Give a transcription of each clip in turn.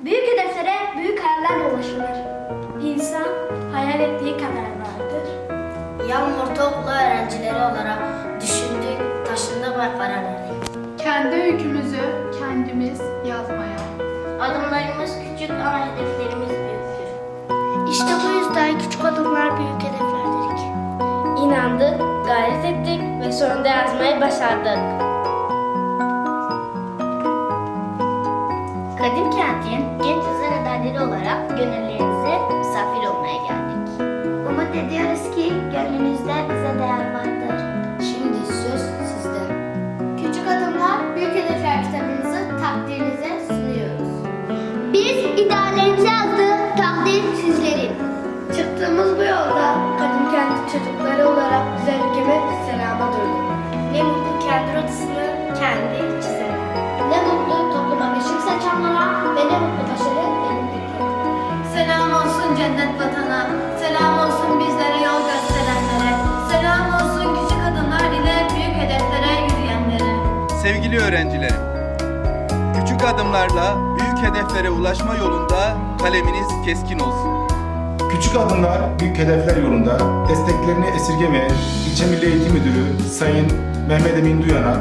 Büyük hedeflere büyük hayallerle ulaşılır. İnsan hayal ettiği kadar vardır. Yan ortaokulu öğrencileri olarak düşündük, taşındık ve karar verdik. Kendi öykümüzü kendimiz yazmaya. Adımlarımız küçük ama hedeflerimiz büyüktür. İşte bu yüzden küçük adımlar büyük hedefler dedik. İnandık, gayret ettik ve sonunda yazmayı başardık. Kadim Kent'in genç yazar adayları olarak gönüllerinize misafir olmaya geldik. Umut ediyoruz ki gönlünüzde bize değer vardır. Şimdi söz sizde. Küçük Adımlar Büyük Hedefler kitabımızı takdirinize sunuyoruz. Biz ideallerimizi yazdık, takdir sizlerin. Çıktığımız bu yolda Kadim Kent çocukları olarak güzel ülkeme selama duyduk. Ne mutlu kendi rotasını kendi çizene. Sevgili öğrencilerim, küçük adımlarla büyük hedeflere ulaşma yolunda kaleminiz keskin olsun. Küçük adımlar büyük hedefler yolunda desteklerini esirgemeyen İlçe Milli Eğitim Müdürü Sayın Mehmet Emin Duyan'a,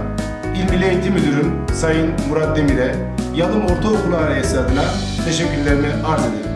İl Milli Eğitim Müdürüm Sayın Murat Demir'e, Yalım Ortaokulu Ailesi adına teşekkürlerimi arz ederim.